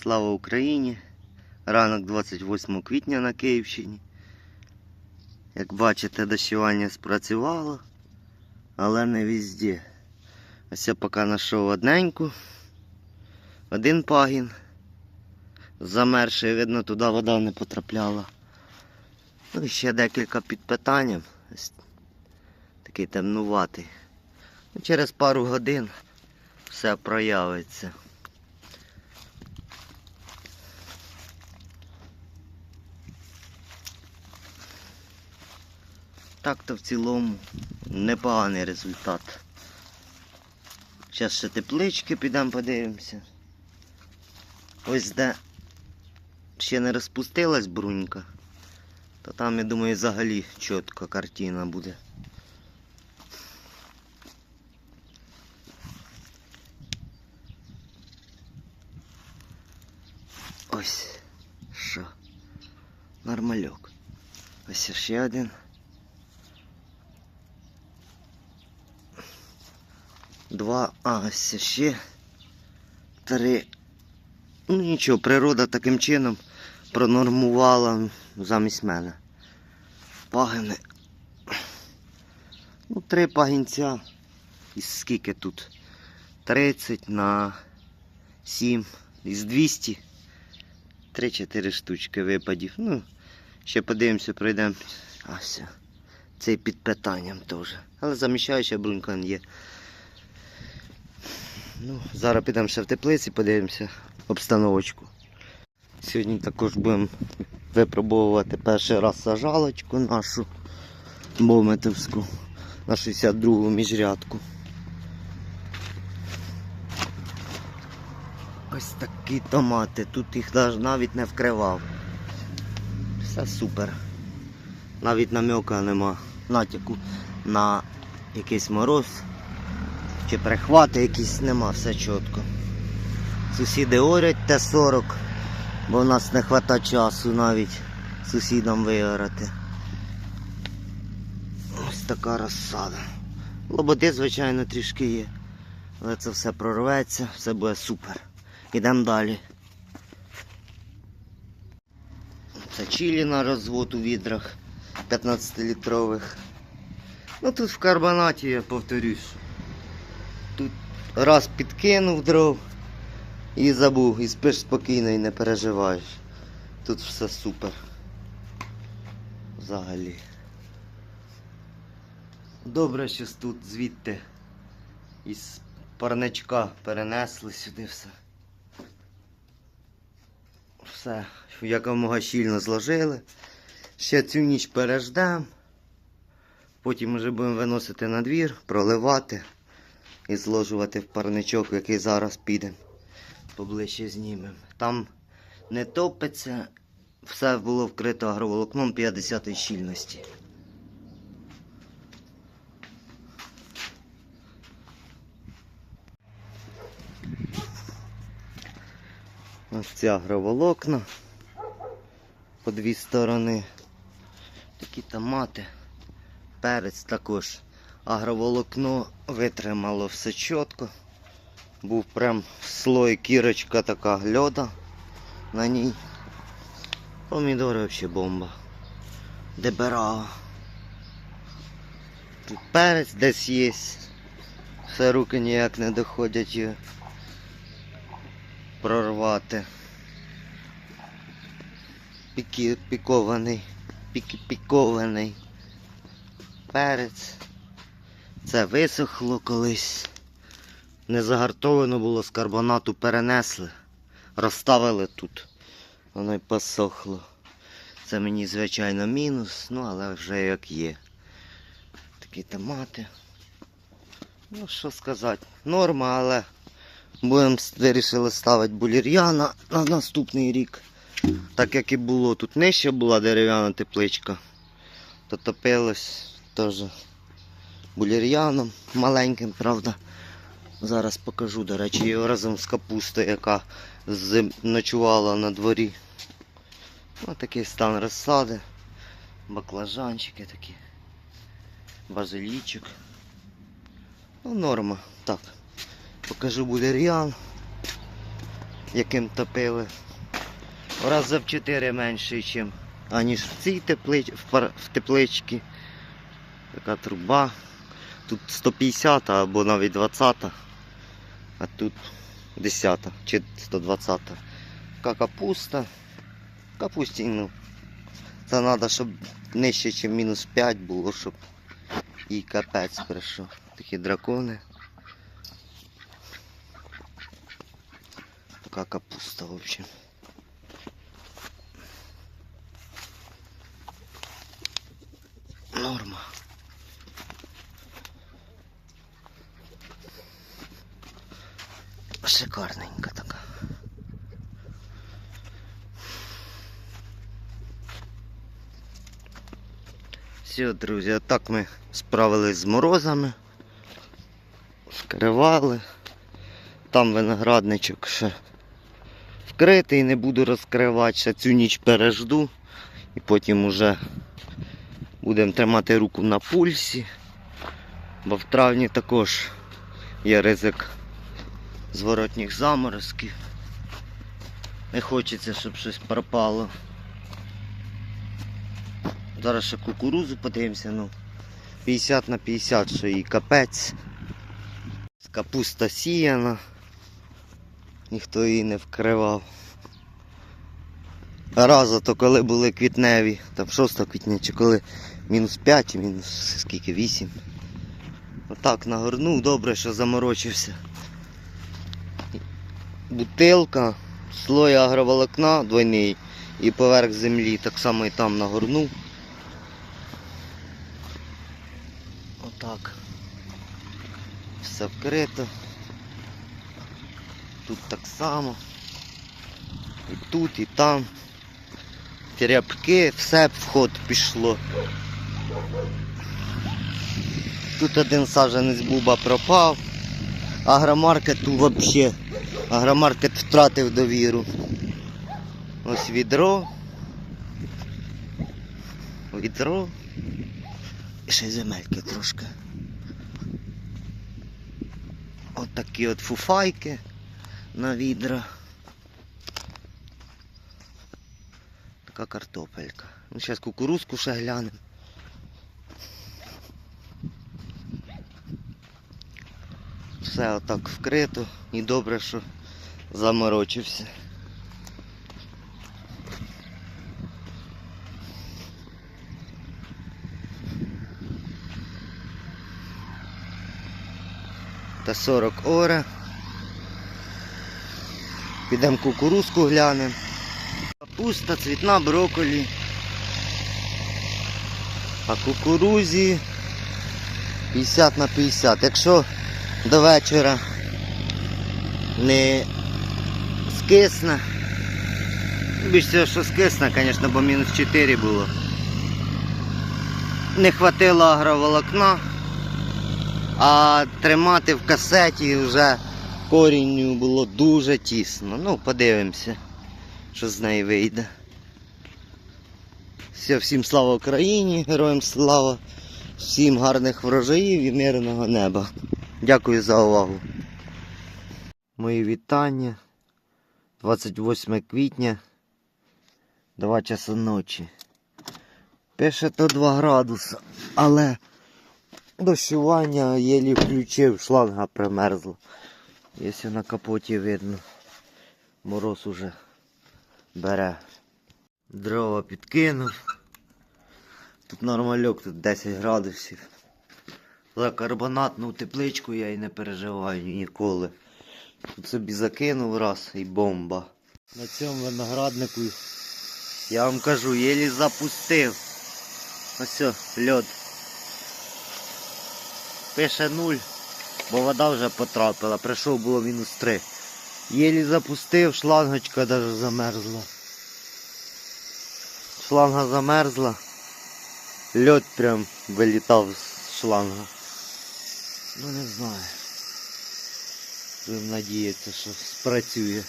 Слава Україні! Ранок 28 квітня на Київщині. Як бачите, дощування спрацювало, але не везде. Ось я поки знайшов одненьку, один пагін. Замерший, видно, туди вода не потрапляла. Ну і ще декілька під питанням. Ось такий темнуватий. Ну, через пару годин все проявиться. Так-то в цілому непоганий результат. Зараз ще теплички підемо подивимося. Ось де ще не розпустилась брунька, то там, я думаю, взагалі чітка картина буде. Ось що. Нормальок. Ось ще один. Два, а ще три. Ну нічого, природа таким чином пронормувала замість мене. Пагини. Ну, три пагінця. Із скільки тут? 30 на 7. Із 200. 3-4 штучки випадів. Ну, ще подивимося, пройдемо. А все. Цей під питанням теж. Але заміщаюча брунька є. Ну, зараз підемо ще в теплиці, подивимося обстановочку. Сьогодні також будемо випробовувати перший раз сажалочку нашу бометовську на 62-гу міжрядку. Ось такі томати. Тут їх нав- навіть не вкривав. Все супер. Навіть намека нема натяку на якийсь мороз чи прихвати якісь нема, все чітко. Сусіди орять Т-40, бо в нас не вистачає часу навіть сусідам виорати. Ось така розсада. Лободи, звичайно, трішки є. Але це все прорветься, все буде супер. Ідемо далі. Це чилі на розвод у відрах 15-літрових. Ну тут в карбонаті, я повторюсь. Раз підкинув дров і забув, і спиш спокійно і не переживаєш. Тут все супер. Взагалі. Добре, що тут звідти із парничка перенесли сюди все. Все, якомога щільно зложили. Ще цю ніч переждемо. Потім вже будемо виносити на двір, проливати і зложувати в парничок, який зараз підемо. Поближче знімемо. Там не топиться, все було вкрито агроволокном 50 щільності. Ось ці агроволокна по дві сторони. Такі томати. Перець також. Агроволокно витримало все чітко. Був прям слой кірочка така льода на ній. Помідори взагалі бомба. Дебера. Тут перець десь є. Все руки ніяк не доходять його прорвати. Піки, пікований. Піки, пікований. Перець. Це висохло колись. Не загартовано було з карбонату, перенесли. Розставили тут. Воно й посохло. Це мені, звичайно, мінус, ну але вже як є. Такі томати. Ну, що сказати, норма, але будемо вирішили ставити булір'яна на наступний рік. Так як і було. Тут нижче була дерев'яна тепличка, то топилось теж булір'яном маленьким, правда. Зараз покажу, до речі, його разом з капустою, яка ночувала на дворі. Ось такий стан розсади. Баклажанчики такі. Базилічок. Ну, норма. Так. Покажу булір'ян. яким топили. В рази в 4 менше, ніж аніж в цій теплич... в, в тепличці. Така труба. Тут 150 або навіть 20, а тут 10 чи 120. Така капуста. Капусті, ну. Це треба, щоб нижче, ніж мінус 5 було, щоб і капець прийшов. Такі дракони. Така капуста, в общем. Норма. Шикарненька така. Все, друзі, отак ми справились з морозами. Скривали. Там виноградничок ще вкритий, не буду розкривати, ще цю ніч пережду. І потім уже будемо тримати руку на пульсі. Бо в травні також є ризик зворотніх заморозків. Не хочеться, щоб щось пропало. Зараз ще кукурузу подивимося, ну 50 на 50, що і капець. Капуста сіяна. Ніхто її не вкривав. Раза то коли були квітневі, там 6 квітня, чи коли мінус 5, мінус скільки 8. Отак нагорнув, добре, що заморочився. Бутилка, слой агроволокна двойний і поверх землі так само і там нагорнув. Отак. Все вкрито. Тут так само. І тут, і там. Тряпки, все в ход пішло. Тут один саджанець буба пропав. Агромаркету взагалі. Агромаркет втратив довіру. Ось відро. Відро. І ще земельки трошки. От такі от фуфайки на відра. Така картопелька. Ну, зараз кукурузку ще глянемо. Все отак вкрито і добре, що заморочився. Та 40 ора. Підемо кукурузку глянемо. Капуста, цвітна, брокколі. А кукурузі 50 на 50. Якщо до вечора не скисне, більше що скисне, звісно, бо мінус 4 було. Не хватило агроволокна, а тримати в касеті вже корінню було дуже тісно. Ну, подивимося, що з неї вийде. Все, всім слава Україні, героям слава, всім гарних врожаїв і мирного неба. Дякую за увагу. Мої вітання. 28 квітня, 2 часа ночі. Пише то 2 градуса, але дощування єлі включив, шланга примерзла. Якщо на капоті видно, мороз уже бере. Дрова підкинув. Тут нормальок, тут 10 градусів. За карбонатну тепличку я і не переживаю ніколи. Тут собі закинув раз і бомба. На цьому винограднику я вам кажу, єлі запустив. Ось льод. Пише нуль, бо вода вже потрапила. Прийшов було мінус 3. Єлі запустив, шлангочка навіть замерзла. Шланга замерзла. Льод прям вилітав з шланга. Ну не знаю. Будемо надіятися, що спрацює.